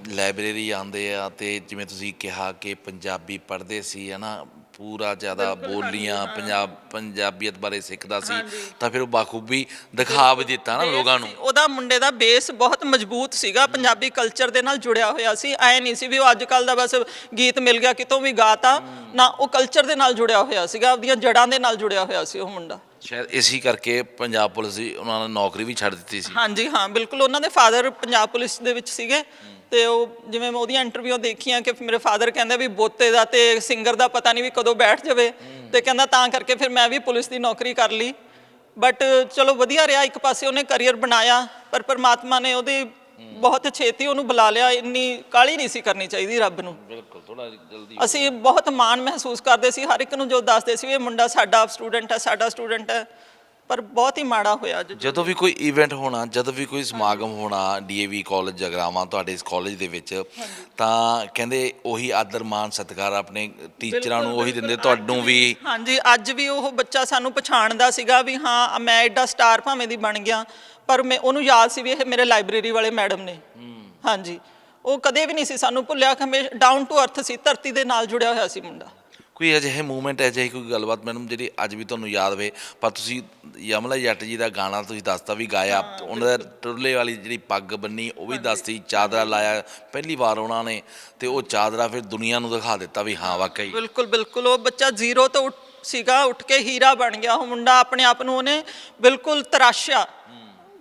ਲਾਇਬ੍ਰੇਰੀ ਆਉਂਦੇ ਆ ਤੇ ਜਿਵੇਂ ਤੁਸੀਂ ਕਿਹਾ ਕਿ ਪੰਜਾਬੀ ਪੜ੍ਹਦੇ ਸੀ ਹਨਾ? ਪੂਰਾ ਜ਼ਿਆਦਾ ਬੋਲੀਆਂ ਪੰਜਾਬ ਪੰਜਾਬੀਅਤ ਬਾਰੇ ਸਿੱਖਦਾ ਸੀ ਤਾਂ ਫਿਰ ਉਹ ਬਾਖੂਬੀ ਦਿਖਾ ਵੀ ਦਿੱਤਾ ਨਾ ਲੋਕਾਂ ਨੂੰ। ਉਹਦਾ ਮੁੰਡੇ ਦਾ ਬੇਸ ਬਹੁਤ ਮਜ਼ਬੂਤ ਸੀਗਾ ਪੰਜਾਬੀ ਕਲਚਰ ਦੇ ਨਾਲ ਜੁੜਿਆ ਹੋਇਆ ਸੀ। ਐ ਨਹੀਂ ਸੀ ਵੀ ਉਹ ਅੱਜ ਕੱਲ ਦਾ ਬਸ ਗੀਤ ਮਿਲ ਗਿਆ ਕਿਤੋਂ ਵੀ ਗਾਤਾ ਨਾ ਉਹ ਕਲਚਰ ਦੇ ਨਾਲ ਜੁੜਿਆ ਹੋਇਆ ਸੀਗਾ ਆਪਦੀਆਂ ਜੜਾਂ ਦੇ ਨਾਲ ਜੁੜਿਆ ਹੋਇਆ ਸੀ ਉਹ ਮੁੰਡਾ। ਸ਼ਾਇਦ ਇਸੇ ਕਰਕੇ ਪੰਜਾਬ ਪੁਲਿਸ ਦੀ ਉਹਨਾਂ ਨੇ ਨੌਕਰੀ ਵੀ ਛੱਡ ਦਿੱਤੀ ਸੀ। ਹਾਂਜੀ ਹਾਂ ਬਿਲਕੁਲ। ਉਹਨਾਂ ਦੇ ਫਾਦਰ ਪੰਜਾਬ ਪੁਲਿਸ ਦੇ ਵਿੱਚ ਸੀਗੇ। ਤੇ ਉਹ ਜਿਵੇਂ ਮੈਂ ਉਹਦੀਆਂ ਇੰਟਰਵਿਊ ਦੇਖੀਆਂ ਕਿ ਮੇਰੇ ਫਾਦਰ ਕਹਿੰਦੇ ਵੀ ਬੋਤੇ ਦਾ ਤੇ ਸਿੰਗਰ ਦਾ ਪਤਾ ਨਹੀਂ ਵੀ ਕਦੋਂ ਬੈਠ ਜਾਵੇ। ਤੇ ਕਹਿੰਦਾ ਤਾਂ ਕਰਕੇ ਫਿਰ ਮੈਂ ਵੀ ਪੁਲਿਸ ਦੀ ਨੌਕਰੀ ਕਰ ਲਈ। ਬਟ ਚਲੋ ਵਧੀਆ ਰਿਹਾ ਇੱਕ ਪਾਸੇ ਉਹਨੇ ਕੈਰੀਅਰ ਬਣਾਇਆ ਪਰ ਪਰਮਾਤਮਾ ਨੇ ਉਹਦੀ ਬਹੁਤ ਛੇਤੀ ਉਹਨੂੰ ਬੁਲਾ ਲਿਆ ਇੰਨੀ ਕਾਲੀ ਨਹੀਂ ਸੀ ਕਰਨੀ ਚਾਹੀਦੀ ਰੱਬ ਨੂੰ। ਬਿਲਕੁਲ ਥੋੜਾ ਜਲਦੀ ਅਸੀਂ ਬਹੁਤ ਮਾਣ ਮਹਿਸੂਸ ਕਰਦੇ ਸੀ ਹਰ ਇੱਕ ਨੂੰ ਜੋ ਦੱਸਦੇ ਸੀ ਇਹ ਮੁੰਡਾ ਸਾਡਾ ਸਟੂਡੈਂਟ ਹੈ ਸਾਡਾ ਸਟੂਡੈਂਟ ਹੈ। ਪਰ ਬਹੁਤ ਹੀ ਮਾੜਾ ਹੋਇਆ ਅੱਜ ਜਦੋਂ। ਵੀ ਕੋਈ ਇਵੈਂਟ ਹੋਣਾ ਜਦੋਂ ਵੀ ਕੋਈ ਸਮਾਗਮ ਹੋਣਾ ਡੀਏਵੀ ਕਾਲਜ ਜਗਰਾਵਾਂ ਤੁਹਾਡੇ ਇਸ ਕਾਲਜ ਦੇ ਵਿੱਚ ਤਾਂ ਕਹਿੰਦੇ ਉਹੀ ਆਦਰ ਮਾਨ ਸਤਿਕਾਰ ਆਪਣੇ ਟੀਚਰਾਂ ਨੂੰ ਉਹੀ ਦਿੰਦੇ ਤੁਹਾਨੂੰ ਵੀ। ਹਾਂਜੀ ਅੱਜ ਵੀ ਉਹ ਬੱਚਾ ਸਾਨੂੰ ਪਛਾਣਦਾ ਸੀਗਾ ਵੀ ਹਾਂ ਮੈਂ ਐਡਾ ਸਟਾਰ ਭਾਵੇਂ ਦੀ ਬਣ ਗਿਆ ਪਰ ਮੈਂ ਉਹਨੂੰ ਯਾਦ ਸੀ ਵੀ ਇਹ ਮੇਰੇ ਲਾਇਬ੍ਰੇਰੀ ਵਾਲੇ ਮੈਡਮ ਨੇ। ਹਾਂਜੀ। ਉਹ ਕਦੇ ਵੀ ਨਹੀਂ ਸੀ ਸਾਨੂੰ ਭੁੱਲਿਆ ਹਮੇਸ਼ਾ ਡਾਊਨ ਟੂ ਅਰਥ ਸੀ ਧਰਤੀ ਦੇ ਨਾਲ ਜੁੜਿਆ ਹੋਇਆ ਸੀ ਮੁੰਡਾ। ਕੋਈ ਅਜਿਹੇ ਮੂਵਮੈਂਟ ਅਜਿਹੀ ਕੋਈ ਗੱਲਬਾਤ ਮੈਡਮ ਜਿਹੜੀ ਅੱਜ ਵੀ ਤੁਹਾਨੂੰ ਯਾਦ ਹੋਵੇ ਪਰ ਤੁਸੀਂ ਯਮਲਾ ਜੱਟ ਜੀ ਦਾ ਗਾਣਾ ਤੁਸੀਂ ਦੱਸਤਾ ਵੀ ਗਾਇਆ ਉਹਨਾਂ ਦਾ ਟੁਰਲੇ ਵਾਲੀ ਜਿਹੜੀ ਪੱਗ ਬੰਨੀ ਉਹ ਵੀ ਦੱਸਤੀ ਚਾਦਰਾ ਲਾਇਆ ਪਹਿਲੀ ਵਾਰ ਉਹਨਾਂ ਨੇ ਤੇ ਉਹ ਚਾਦਰਾ ਫਿਰ ਦੁਨੀਆ ਨੂੰ ਦਿਖਾ ਦਿੱਤਾ ਵੀ ਹਾਂ ਵਾਕਈ। ਬਿਲਕੁਲ ਬਿਲਕੁਲ ਉਹ ਬੱਚਾ ਜ਼ੀਰੋ ਤੋਂ ਸੀਗਾ ਉੱਠ ਕੇ ਹੀਰਾ ਬਣ ਗਿਆ ਉਹ ਮੁੰਡਾ ਆਪਣੇ ਆਪ ਨੂੰ ਉਹਨੇ ਬਿਲਕੁਲ ਤਰਾਸ਼ਿਆ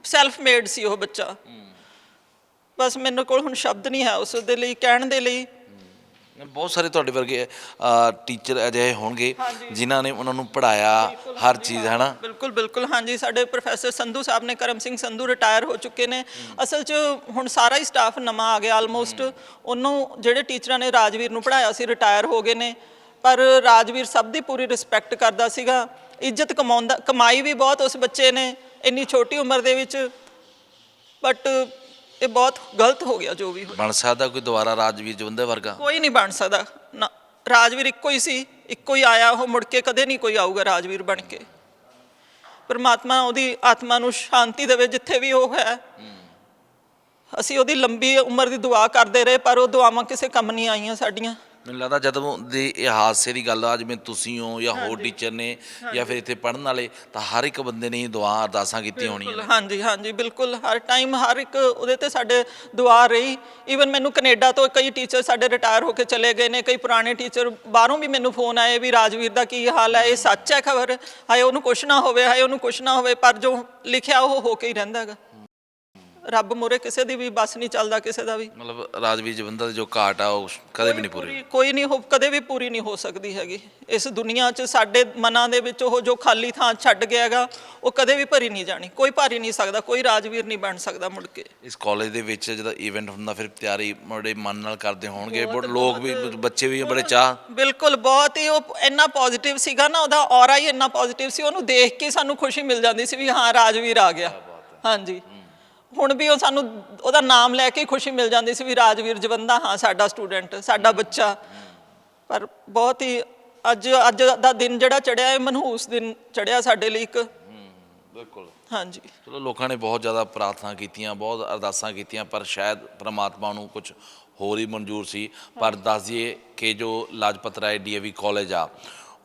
ਸੈਲਫ ਮੇਡ ਸੀ ਉਹ ਬੱਚਾ। ਬਸ ਮੈਨੂੰ ਕੋਲ ਹੁਣ ਸ਼ਬਦ ਨਹੀਂ ਹੈ ਉਸ ਦੇ ਲਈ ਕਹਿਣ ਦੇ ਲਈ ਬਹੁਤ ਸਾਰੇ ਤੁਹਾਡੇ ਵਰਗੇ ਟੀਚਰ ਅਜਿਹੇ ਹੋਣਗੇ। ਜਿਨ੍ਹਾਂ ਨੇ ਉਹਨਾਂ ਨੂੰ ਪੜਾਇਆ ਹਰ ਚੀਜ਼ ਹੈ। ਨਾ ਬਿਲਕੁਲ ਬਿਲਕੁਲ ਹਾਂਜੀ। ਸਾਡੇ ਪ੍ਰੋਫੈਸਰ ਸੰਧੂ ਸਾਹਿਬ ਨੇ ਕਰਮ ਸਿੰਘ ਸੰਧੂ ਰਿਟਾਇਰ ਹੋ ਚੁੱਕੇ ਨੇ। ਅਸਲ 'ਚ ਹੁਣ ਸਾਰਾ ਹੀ ਸਟਾਫ ਨਵਾਂ ਆ ਗਿਆ ਆਲਮੋਸਟ ਉਹਨੂੰ ਜਿਹੜੇ ਟੀਚਰਾਂ ਨੇ ਰਾਜਵੀਰ ਨੂੰ ਪੜਾਇਆ ਸੀ ਰਿਟਾਇਰ ਹੋ ਗਏ ਨੇ। ਪਰ ਰਾਜਵੀਰ ਸਭ ਦੀ ਪੂਰੀ ਰਿਸਪੈਕਟ ਕਰਦਾ ਸੀਗਾ। ਇੱਜ਼ਤ ਕਮਾਉਂਦਾ ਕਮਾਈ ਵੀ ਬਹੁਤ ਉਸ ਬੱਚੇ ਨੇ ਇੰਨੀ ਛੋਟੀ ਉਮਰ ਦੇ ਵਿੱਚ। ਬਟ ਇਹ ਬਹੁਤ ਗਲਤ ਹੋ ਗਿਆ ਜੋ ਵੀ ਹੋਇਆ। ਬਣ ਸਕਦਾ ਕੋਈ ਦੁਬਾਰਾ ਰਾਜਵੀਰ ਜਵੰਦੇ ਵਰਗਾ? ਕੋਈ ਨਹੀਂ ਬਣ ਸਕਦਾ। ਨਾ ਰਾਜਵੀਰ ਇੱਕੋ ਹੀ ਸੀ ਇੱਕੋ ਹੀ ਆਇਆ ਉਹ ਮੁੜ ਕੇ ਕਦੇ ਨਹੀਂ ਕੋਈ ਆਊਗਾ ਰਾਜਵੀਰ ਬਣ ਕੇ। ਪਰਮਾਤਮਾ ਉਹਦੀ ਆਤਮਾ ਨੂੰ ਸ਼ਾਂਤੀ ਦੇਵੇ ਜਿੱਥੇ ਵੀ ਉਹ ਹੈ। ਅਸੀਂ ਉਹਦੀ ਲੰਬੀ ਉਮਰ ਦੀ ਦੁਆ ਕਰਦੇ ਰਹੇ ਪਰ ਉਹ ਦੁਆਵਾਂ ਕਿਸੇ ਕੰਮ ਨਹੀਂ ਆਈਆਂ ਸਾਡੀਆਂ। ਮੈਨੂੰ ਲੱਗਦਾ ਜਦੋਂ ਦੇ ਇਹ ਹਾਦਸੇ ਦੀ ਗੱਲ ਆ ਜਿਵੇਂ ਤੁਸੀਂ ਹੋ ਜਾਂ ਹੋਰ ਟੀਚਰ ਨੇ ਜਾਂ ਫਿਰ ਇੱਥੇ ਪੜਨ ਵਾਲੇ ਤਾਂ ਹਰ ਇੱਕ ਬੰਦੇ ਨੇ ਦੁਆ ਅਰਦਾਸਾਂ ਕੀਤੀਆਂ ਹੋਣੀਆਂ ਬਿਲਕੁਲ, ਹਾਂਜੀ ਹਾਂਜੀ ਬਿਲਕੁਲ। ਹਰ ਟਾਈਮ ਹਰ ਇੱਕ ਉਹਦੇ ਤੇ ਸਾਡੇ ਦੁਆ ਰਹੀ। ਈਵਨ ਮੈਨੂੰ ਕੈਨੇਡਾ ਤੋਂ ਕਈ ਟੀਚਰ ਸਾਡੇ ਰਿਟਾਇਰ ਹੋ ਕੇ ਚਲੇ ਗਏ ਨੇ ਕਈ ਪੁਰਾਣੇ ਟੀਚਰ ਬਾਹਰੋਂ ਵੀ ਮੈਨੂੰ ਫੋਨ ਆਏ ਵੀ ਰਾਜਵੀਰ ਦਾ ਕੀ ਹਾਲ ਹੈ ਇਹ ਸੱਚ ਹੈ ਖਬਰ? ਹਾਏ ਉਹਨੂੰ ਕੁਛ ਨਾ ਹੋਵੇ ਹਾਏ ਉਹਨੂੰ ਕੁਛ ਨਾ ਹੋਵੇ ਪਰ ਜੋ ਲਿਖਿਆ ਉਹ ਹੋ ਕੇ ਹੀ ਰਹਿੰਦਾ ਹੈਗਾ। ਰੱਬ ਮੂਹਰੇ ਕਿਸੇ ਦੀ ਵੀ ਬਸ ਨਹੀਂ ਚੱਲਦਾ ਕਿਸੇ ਦਾ ਵੀ। ਮਤਲਬ ਰਾਜਵੀਰ ਜਵੰਦਾ ਦੀ ਜੋ ਘਾਟ ਆ ਉਹ ਕਦੇ ਵੀ ਨਹੀਂ ਪੂਰੀ ਕੋਈ ਨਹੀਂ ਹੋ ਕਦੇ ਵੀ ਪੂਰੀ ਨਹੀਂ ਹੋ ਸਕਦੀ ਹੈਗੀ। ਇਸ ਦੁਨੀਆ 'ਚ ਸਾਡੇ ਮਨਾਂ ਦੇ ਵਿੱਚ ਉਹ ਜੋ ਖਾਲੀ ਥਾਂ ਛੱਡ ਗਿਆ ਹੈਗਾ ਉਹ ਕਦੇ ਵੀ ਭਰੀ ਨਹੀਂ ਜਾਣੀ। ਕੋਈ ਭਰੀ ਨਹੀਂ ਸਕਦਾ ਕੋਈ ਰਾਜਵੀਰ ਨਹੀਂ ਬਣ ਸਕਦਾ ਮੁੜ ਕੇ। ਇਸ ਕਾਲਜ ਦੇ ਵਿੱਚ ਜਦੋਂ ਇਵੈਂਟ ਹੁੰਦਾ ਫਿਰ ਤਿਆਰੀ ਬੜੇ ਮਨ ਨਾਲ ਕਰਦੇ ਹੋਣਗੇ। ਬਟ ਲੋਕ ਵੀ ਬੱਚੇ ਵੀ ਬੜੇ ਚਾਹ ਬਿਲਕੁਲ ਬਹੁਤ ਹੀ ਉਹ ਇੰਨਾ ਪੋਜ਼ਿਟਿਵ ਸੀਗਾ ਨਾ ਉਹਦਾ ਔਰਾ ਹੀ ਇੰਨਾ ਪੋਜ਼ਿਟਿਵ ਸੀ। ਉਹਨੂੰ ਦੇਖ ਕੇ ਸਾਨੂੰ ਖੁਸ਼ੀ ਮਿਲ ਜਾਂਦੀ ਸੀ ਵੀ ਹਾਂ ਰਾਜਵੀਰ ਆ ਗਿਆ। ਹਾਂਜੀ। ਹੁਣ ਵੀ ਉਹ ਸਾਨੂੰ ਉਹਦਾ ਨਾਮ ਲੈ ਕੇ ਹੀ ਖੁਸ਼ੀ ਮਿਲ ਜਾਂਦੀ ਸੀ ਵੀ ਰਾਜਵੀਰ ਜਵੰਦਾ ਹਾਂ ਸਾਡਾ ਸਟੂਡੈਂਟ ਸਾਡਾ ਬੱਚਾ। ਪਰ ਬਹੁਤ ਹੀ ਅੱਜ ਅੱਜ ਦਾ ਦਿਨ ਜਿਹੜਾ ਚੜਿਆ ਇਹ ਮਨਹੂਸ ਦਿਨ ਚੜਿਆ ਸਾਡੇ ਲਈ ਇੱਕ। ਬਿਲਕੁਲ। ਹਾਂਜੀ। ਚਲੋ ਲੋਕਾਂ ਨੇ ਬਹੁਤ ਜ਼ਿਆਦਾ ਪ੍ਰਾਰਥਨਾ ਕੀਤੀਆਂ ਬਹੁਤ ਅਰਦਾਸਾਂ ਕੀਤੀਆਂ ਪਰ ਸ਼ਾਇਦ ਪ੍ਰਮਾਤਮਾ ਨੂੰ ਕੁਝ ਹੋਰ ਹੀ ਮਨਜ਼ੂਰ ਸੀ। ਪਰ ਦੱਸ ਦਈਏ ਕਿ ਜੋ ਲਾਜਪਤ ਰਾਏ ਡੀਏਵੀ ਕਾਲਜ ਆ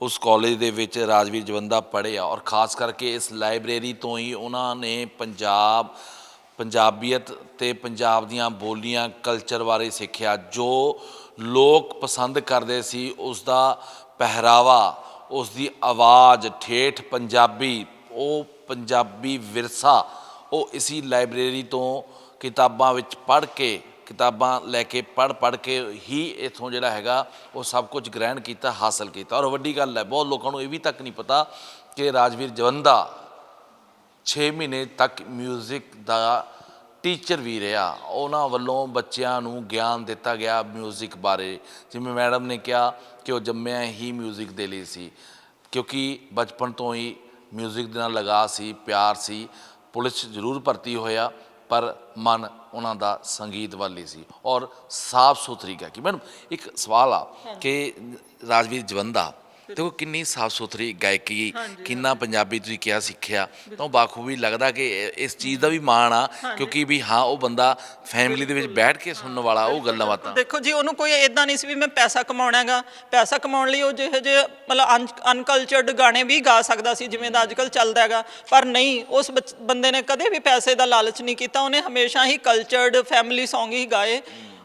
ਉਸ ਕਾਲਜ ਦੇ ਵਿੱਚ ਰਾਜਵੀਰ ਜਵੰਦਾ ਪੜ੍ਹੇ ਆ ਔਰ ਖਾਸ ਕਰਕੇ ਇਸ ਲਾਇਬ੍ਰੇਰੀ ਤੋਂ ਹੀ ਉਹਨਾਂ ਨੇ ਪੰਜਾਬ ਪੰਜਾਬੀਅਤ ਤੇ ਪੰਜਾਬ ਦੀਆਂ ਬੋਲੀਆਂ ਕਲਚਰ ਬਾਰੇ ਸਿੱਖਿਆ, ਜੋ ਲੋਕ ਪਸੰਦ ਕਰਦੇ ਸੀ ਉਸ ਦਾ ਪਹਿਰਾਵਾ ਉਸ ਦੀ ਆਵਾਜ਼, ਠੇਠ ਪੰਜਾਬੀ, ਉਹ ਪੰਜਾਬੀ ਵਿਰਸਾ, ਉਹ ਇਸੀ ਲਾਇਬ੍ਰੇਰੀ ਤੋਂ ਕਿਤਾਬਾਂ ਵਿੱਚ ਪੜ੍ਹ ਕੇ, ਕਿਤਾਬਾਂ ਲੈ ਕੇ ਪੜ੍ਹ ਪੜ੍ਹ ਕੇ ਹੀ ਇਥੋਂ ਜਿਹੜਾ ਹੈਗਾ, ਉਹ ਸਭ ਕੁਝ ਗ੍ਰਹਿਣ ਕੀਤਾ, ਹਾਸਲ ਕੀਤਾ। ਔਰ ਵੱਡੀ ਗੱਲ ਹੈ, ਬਹੁਤ ਲੋਕਾਂ ਨੂੰ ਇਹ ਵੀ ਤੱਕ ਨਹੀਂ ਪਤਾ ਕਿ ਰਾਜਵੀਰ ਜਵੰਦਾ 6 ਮਹੀਨੇ ਤੱਕ 뮤직 ਦਾ ਟੀਚਰ ਵੀ ਰਿਹਾ ਉਹਨਾਂ ਵੱਲੋਂ ਬੱਚਿਆਂ ਨੂੰ ਗਿਆਨ ਦਿੱਤਾ ਗਿਆ 뮤직 ਬਾਰੇ ਜਿਵੇਂ ਮੈਡਮ ਨੇ ਕਿਹਾ ਕਿ ਉਹ ਜੰਮਿਆ ਹੀ 뮤직 ਦੇ ਲਈ ਸੀ ਕਿਉਂਕਿ ਬਚਪਨ ਤੋਂ ਹੀ 뮤직 ਦੇ ਨਾਲ ਲਗਾ ਸੀ ਪਿਆਰ ਸੀ ਪੁਲਿਸ 'ਚ ਜ਼ਰੂਰ ਭਰਤੀ ਹੋਇਆ ਪਰ ਮਨ ਉਹਨਾਂ ਦਾ ਸੰਗੀਤ ਵੱਲ ਹੀ ਸੀ ਔਰ ਸਾਫ਼ ਸੁਥਰੀ ਗਾ ਕਿ ਮੈਡਮ ਇੱਕ ਸਵਾਲ ਆ ਕਿ ਰਾਜਵੀਰ ਜਵੰਦਾ ਦੇਖੋ ਕਿੰਨੀ ਸਾਫ਼ ਸੁਥਰੀ ਗਾਇਕੀ ਕਿੰਨਾ ਪੰਜਾਬੀ ਤੁਸੀਂ ਕਿਹਾ ਸਿੱਖਿਆ ਤਾਂ ਉਹ ਬਾਖੂਬੀ ਲੱਗਦਾ ਕਿ ਇਸ ਚੀਜ਼ ਦਾ ਵੀ ਮਾਣ ਆ ਕਿਉਂਕਿ ਵੀ ਹਾਂ ਉਹ ਬੰਦਾ ਫੈਮਿਲੀ ਦੇ ਵਿੱਚ ਬੈਠ ਕੇ ਸੁਣਨ ਵਾਲਾ ਉਹ ਗੱਲਾਂ ਬਾਤਾਂ। ਦੇਖੋ ਜੀ ਉਹਨੂੰ ਕੋਈ ਇਦਾਂ ਨਹੀਂ ਸੀ ਵੀ ਮੈਂ ਪੈਸਾ ਕਮਾਉਣਾ ਹੈਗਾ। ਪੈਸਾ ਕਮਾਉਣ ਲਈ ਉਹ ਜਿਹੇ ਜਿਹੇ ਮਤਲਬ ਅਨਕਲਚਰਡ ਗਾਣੇ ਵੀ ਗਾ ਸਕਦਾ ਸੀ ਜਿਵੇਂ ਦਾ ਅੱਜਕੱਲ ਚੱਲਦਾ ਹੈਗਾ। ਪਰ ਨਹੀਂ ਉਸ ਬੰਦੇ ਨੇ ਕਦੇ ਵੀ ਪੈਸੇ ਦਾ ਲਾਲਚ ਨਹੀਂ ਕੀਤਾ। ਉਹਨੇ ਹਮੇਸ਼ਾ ਹੀ ਕਲਚਰਡ ਫੈਮਿਲੀ Song ਹੀ ਗਾਏ।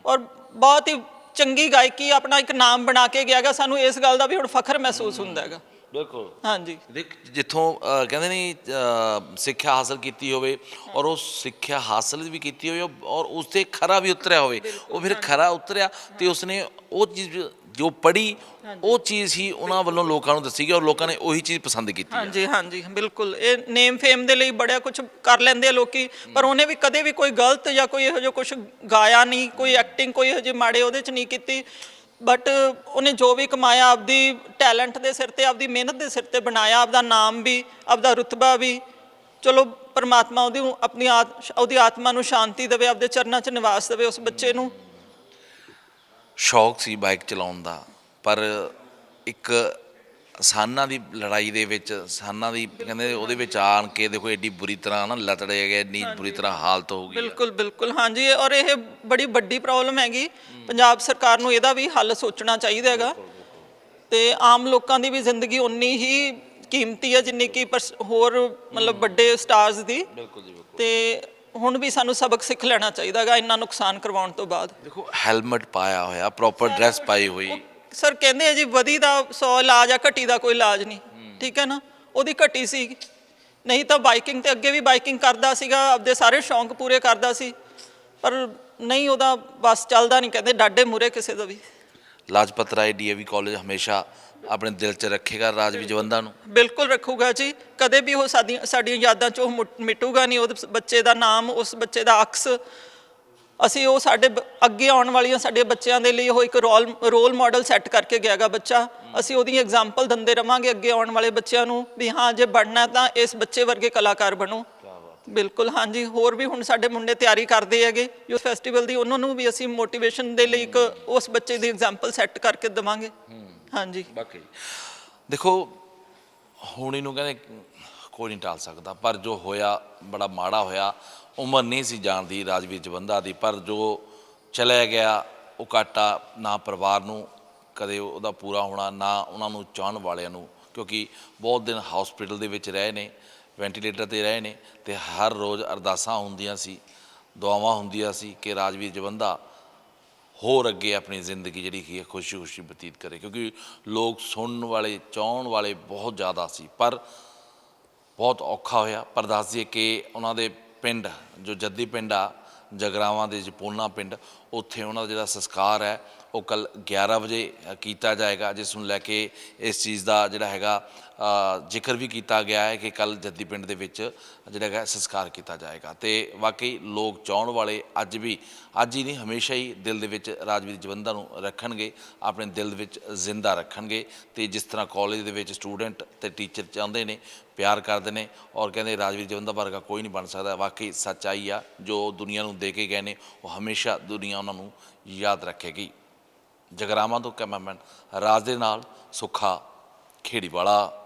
ਔਰ ਬਹੁਤ ਹੀ ਚੰਗੀ ਗਾਇਕੀ ਆਪਣਾ ਇੱਕ ਨਾਮ ਬਣਾ ਕੇ ਗਿਆ ਹੈਗਾ ਸਾਨੂੰ ਇਸ ਗੱਲ ਦਾ ਵੀ ਹੁਣ ਫਖਰ ਮਹਿਸੂਸ ਹੁੰਦਾ ਹੈਗਾ। ਬਿਲਕੁਲ। ਹਾਂਜੀ। ਦੇਖ ਜਿੱਥੋਂ ਅਹ, ਕਹਿੰਦੇ ਨਹੀਂ ਅਹ, ਸਿੱਖਿਆ ਹਾਸਲ ਕੀਤੀ ਹੋਵੇ ਔਰ ਉਹ ਸਿੱਖਿਆ ਹਾਸਲ ਵੀ ਕੀਤੀ ਹੋਵੇ ਔਰ ਉਸ ਤੇ ਖਰਾ ਵੀ ਉਤਰਿਆ ਹੋਵੇ। ਉਹ ਫਿਰ ਖਰਾ ਉਤਰਿਆ ਤੇ ਉਸਨੇ ਉਹ ਚੀਜ਼ ਜੋ ਪੜ੍ਹੀ ਉਹ ਚੀਜ਼ ਹੀ ਉਹਨਾਂ ਵੱਲੋਂ ਲੋਕਾਂ ਨੂੰ ਦੱਸੀ ਗਈ ਔਰ ਲੋਕਾਂ ਨੇ ਉਹੀ ਚੀਜ਼ ਪਸੰਦ ਕੀਤੀ ਹਾਂਜੀ ਹਾਂਜੀ ਬਿਲਕੁਲ। ਇਹ ਨੇਮ ਫੇਮ ਦੇ ਲਈ ਬੜਿਆ ਕੁਝ ਕਰ ਲੈਂਦੇ ਆ ਲੋਕੀ ਪਰ ਉਹਨੇ ਵੀ ਕਦੇ ਵੀ ਕੋਈ ਗਲਤ ਜਾਂ ਕੋਈ ਇਹੋ ਜਿਹਾ ਕੁਝ ਗਾਇਆ ਨਹੀਂ ਕੋਈ ਐਕਟਿੰਗ ਕੋਈ ਇਹੋ ਜਿਹੇ ਮਾੜੇ ਉਹਦੇ ਚ ਨਹੀਂ ਕੀਤੀ। ਬਟ ਉਹਨੇ ਜੋ ਵੀ ਕਮਾਇਆ ਆਪਦੀ ਟੈਲੈਂਟ ਦੇ ਸਿਰ ਤੇ ਆਪਦੀ ਮਿਹਨਤ ਦੇ ਸਿਰ ਤੇ ਬਣਾਇਆ ਆਪਦਾ ਨਾਮ ਵੀ ਆਪਦਾ ਰੁਤਬਾ ਵੀ। ਚਲੋ ਪਰਮਾਤਮਾ ਉਹਦੀ ਆਪਣੀ ਉਹਦੀ ਆਤਮਾ ਨੂੰ ਸ਼ਾਂਤੀ ਦੇਵੇ ਆਪਦੇ ਚਰਨਾਂ 'ਚ ਨਿਵਾਸ ਦੇਵੇ ਉਸ ਬੱਚੇ ਨੂੰ। ਸ਼ੌਕ ਸੀ ਬਾਈਕ ਚਲਾਉਣ ਦਾ ਪਰ ਇੱਕ ਸਾਨਾਂ ਦੀ ਲੜਾਈ ਦੇ ਵਿੱਚ ਸਾਨਾਂ ਦੀ ਕਹਿੰਦੇ ਉਹਦੇ ਵਿੱਚ ਆਣ ਕੇ ਦੇਖੋ ਐਡੀ ਬੁਰੀ ਤਰ੍ਹਾਂ ਨਾ ਲਤੜੇ ਗਏ ਇੰਨੀ ਬੁਰੀ ਤਰ੍ਹਾਂ ਹਾਲਤ ਹੋ ਗਈ। ਬਿਲਕੁਲ ਬਿਲਕੁਲ ਹਾਂਜੀ ਔਰ ਇਹ ਬੜੀ ਵੱਡੀ ਪ੍ਰੋਬਲਮ ਹੈਗੀ। ਪੰਜਾਬ ਸਰਕਾਰ ਨੂੰ ਇਹਦਾ ਵੀ ਹੱਲ ਸੋਚਣਾ ਚਾਹੀਦਾ ਹੈਗਾ। ਤੇ ਆਮ ਲੋਕਾਂ ਦੀ ਵੀ ਜ਼ਿੰਦਗੀ ਉਨੀ ਹੀ ਕੀਮਤੀ ਹੈ ਜਿੰਨੀ ਕਿ ਹੋਰ ਮਤਲਬ ਵੱਡੇ ਸਟਾਰਸ ਦੀ। ਬਿਲਕੁਲ ਜੀ ਬਿਲਕੁਲ। ਤੇ ਹੁਣ ਵੀ ਸਾਨੂੰ ਸਬਕ ਸਿੱਖ ਲੈਣਾ ਚਾਹੀਦਾ ਹੈਗਾ ਇੰਨਾ ਨੁਕਸਾਨ ਕਰਵਾਉਣ ਤੋਂ ਬਾਅਦ। ਦੇਖੋ ਹੈਲਮਟ ਪਾਇਆ ਹੋਇਆ ਪ੍ਰੋਪਰ ਡਰੈਸ ਪਾਈ ਹੋਈ। ਸਰ ਕਹਿੰਦੇ ਆ ਜੀ ਵਧੀ ਦਾ 100 ਇਲਾਜ ਆ ਘਟੀ ਦਾ ਕੋਈ ਇਲਾਜ ਨਹੀਂ। ਠੀਕ ਹੈ ਨਾ? ਉਹਦੀ ਘਟੀ ਸੀ। ਨਹੀਂ ਤਾਂ ਬਾਈਕਿੰਗ ਤੇ ਅੱਗੇ ਵੀ ਬਾਈਕਿੰਗ ਕਰਦਾ ਸੀਗਾ ਆਪਦੇ ਸਾਰੇ ਸ਼ੌਂਕ ਪੂਰੇ ਕਰਦਾ ਸੀ। ਪਰ ਨਹੀਂ ਉਹਦਾ ਬਸ ਚੱਲਦਾ ਨਹੀਂ ਕਹਿੰਦੇ ਡਾਡੇ ਮੂਰੇ ਕਿਸੇ ਦਾ ਵੀ। ਲਾਜਪਤ ਰਾਏ ਡੀਏਵੀ ਕਾਲਜ ਹਮੇਸ਼ਾ ਆਪਣੇ ਦਿਲ 'ਚ ਰੱਖੇਗਾ ਰਾਜਵੀ ਜਵੰਦਾ ਨੂੰ। ਬਿਲਕੁਲ ਰੱਖੂਗਾ ਜੀ। ਕਦੇ ਵੀ ਉਹ ਸਾਡੀਆਂ ਸਾਡੀਆਂ ਯਾਦਾਂ ਚੋਂ ਮਿਟੂਗਾ ਨਹੀਂ। ਉਸ ਬੱਚੇ ਦਾ ਨਾਮ ਉਸ ਬੱਚੇ ਦਾ ਅਕਸ। ਅਸੀਂ ਉਹ ਸਾਡੇ ਬ- ਅੱਗੇ ਆਉਣ ਵਾਲੀਆਂ ਸਾਡੇ ਬੱਚਿਆਂ ਦੇ ਲਈ ਉਹ ਇੱਕ ਰੋਲ ਰੋਲ ਮਾਡਲ ਸੈੱਟ ਕਰਕੇ ਗਿਆਗਾ ਬੱਚਾ। ਅਸੀਂ ਉਹਦੀ ਐਗਜ਼ਾਮਪਲ ਦਿੰਦੇ ਰਵਾਂਗੇ ਅੱਗੇ ਆਉਣ ਵਾਲੇ ਬੱਚਿਆਂ ਨੂੰ ਵੀ ਹਾਂ ਜੇ ਬਣਨਾ ਤਾਂ ਇਸ ਬੱਚੇ ਵਰਗੇ ਕਲਾਕਾਰ ਬਣੋ। ਬਿਲਕੁਲ ਹਾਂਜੀ। ਹੋਰ ਵੀ ਹੁਣ ਸਾਡੇ ਮੁੰਡੇ ਤਿਆਰੀ ਕਰਦੇ ਹੈਗੇ। ਯੂਥ ਫੈਸਟੀਵਲ ਦੀ ਉਹਨਾਂ ਨੂੰ ਵੀ ਅਸੀਂ ਮੋਟੀਵੇਸ਼ਨ ਦੇ ਲਈ ਇੱਕ ਉਸ ਬੱਚੇ ਦੀ ਐਗਜ਼ਾਮਪਲ ਸੈੱਟ ਕਰਕੇ ਦੇਵਾਂਗੇ। ਹਾਂਜੀ। ਬਾਕੀ, ਦੇਖੋ, ਹੁਣ ਇਹਨੂੰ ਕਹਿੰਦੇ, ਕੋਈ ਨਹੀਂ ਟਾਲ ਸਕਦਾ, ਪਰ ਜੋ ਹੋਇਆ, ਬੜਾ ਮਾੜਾ ਹੋਇਆ, ਉਮਰ ਨਹੀਂ ਸੀ ਜਾਣਦੀ ਰਾਜਵੀਰ ਜਵੰਦਾ ਦੀ, ਪਰ ਜੋ ਚਲਿਆ ਗਿਆ, ਉਹ ਕਾਟਾ ਨਾ ਪਰਿਵਾਰ ਨੂੰ ਕਦੇ ਉਹਦਾ ਪੂਰਾ ਹੋਣਾ, ਨਾ ਉਹਨਾਂ ਨੂੰ ਚਾਹਣ ਵਾਲਿਆਂ ਨੂੰ, ਕਿਉਂਕਿ ਬਹੁਤ ਦਿਨ ਹਸਪੀਟਲ ਦੇ ਵਿੱਚ ਰਹੇ ਨੇ ਵੈਂਟੀਲੇਟਰ ਤੇ ਰਹੇ ਨੇ, ਤੇ ਹਰ ਰੋਜ਼ ਅਰਦਾਸਾਂ ਹੁੰਦੀਆਂ ਸੀ, ਦੁਆਵਾਂ ਹੁੰਦੀਆਂ ਸੀ ਕਿ ਰਾਜਵੀਰ ਜਵੰਦਾ ਹੋਰ ਅੱਗੇ ਆਪਣੀ ਜ਼ਿੰਦਗੀ ਜਿਹੜੀ ਕੀ ਹੈ ਖੁਸ਼ੀ ਖੁਸ਼ੀ ਬਤੀਤ ਕਰੇ। ਕਿਉਂਕਿ ਲੋਕ ਸੁਣਨ ਵਾਲੇ, ਚਾਹਣ ਵਾਲੇ ਬਹੁਤ ਜ਼ਿਆਦਾ ਸੀ। ਪਰ ਬਹੁਤ ਔਖਾ ਹੋਇਆ। ਪਰ ਦੱਸ ਦਈਏ ਕਿ ਉਹਨਾਂ ਦੇ ਪਿੰਡ, ਜੋ ਜੱਦੀ ਪਿੰਡ ਆ, ਜਗਰਾਵਾਂ ਦੇ, ਜਪੋਨਾ ਪਿੰਡ, ਉੱਥੇ ਉਹਨਾਂ ਦਾ ਜਿਹੜਾ ਸੰਸਕਾਰ ਹੈ ਉਹ ਕੱਲ 11 ਵਜੇ ਕੀਤਾ ਜਾਏਗਾ। ਜਿਸ ਨੂੰ ਲੈ ਕੇ ਇਸ ਚੀਜ਼ ਦਾ ਜਿਹੜਾ ਹੈਗਾ ਜ਼ਿਕਰ ਵੀ ਕੀਤਾ ਗਿਆ ਹੈ ਕਿ ਕੱਲ ਜੱਦੀ ਪਿੰਡ ਦੇ ਵਿੱਚ ਜਿਹੜਾ ਹੈਗਾ ਸੰਸਕਾਰ ਕੀਤਾ ਜਾਏਗਾ। ਤੇ ਵਾਕਈ ਲੋਕ ਚਾਹਣ ਵਾਲੇ ਅੱਜ ਵੀ, ਅੱਜ ਹੀ ਨਹੀਂ, ਹਮੇਸ਼ਾ ਹੀ ਦਿਲ ਦੇ ਵਿੱਚ ਰਾਜਵੀਰ ਜਵੰਦਾ ਨੂੰ ਰੱਖਣਗੇ, ਆਪਣੇ ਦਿਲ ਦੇ ਵਿੱਚ ਜ਼ਿੰਦਾ ਰੱਖਣਗੇ। ਤੇ ਜਿਸ ਤਰ੍ਹਾਂ ਕਾਲਜ ਦੇ ਵਿੱਚ ਸਟੂਡੈਂਟ ਤੇ ਟੀਚਰ ਚਾਹੁੰਦੇ ਨੇ, ਪਿਆਰ ਕਰਦੇ ਨੇ ਔਰ ਕਹਿੰਦੇ ਰਾਜਵੀਰ ਜਵੰਦਾ ਵਰਗਾ ਕੋਈ ਨਹੀਂ ਬਣ ਸਕਦਾ, ਵਾਕਈ ਸੱਚਾਈ ਆ, ਜੋ ਦੁਨੀਆ ਨੂੰ ਦੇ ਕੇ ਗਏ ਨੇ, ਉਹ ਹਮੇਸ਼ਾ ਦੁਨੀਆ ਉਹਨਾਂ ਨੂੰ ਯਾਦ ਰੱਖੇਗੀ। ਜਗਰਾਵਾਂ ਤੋਂ ਕੈਮਰਾਮੈਨ ਰਾਜ ਦੇ ਨਾਲ ਸੁੱਖਾ ਖੇੜੀਵਾਲਾ।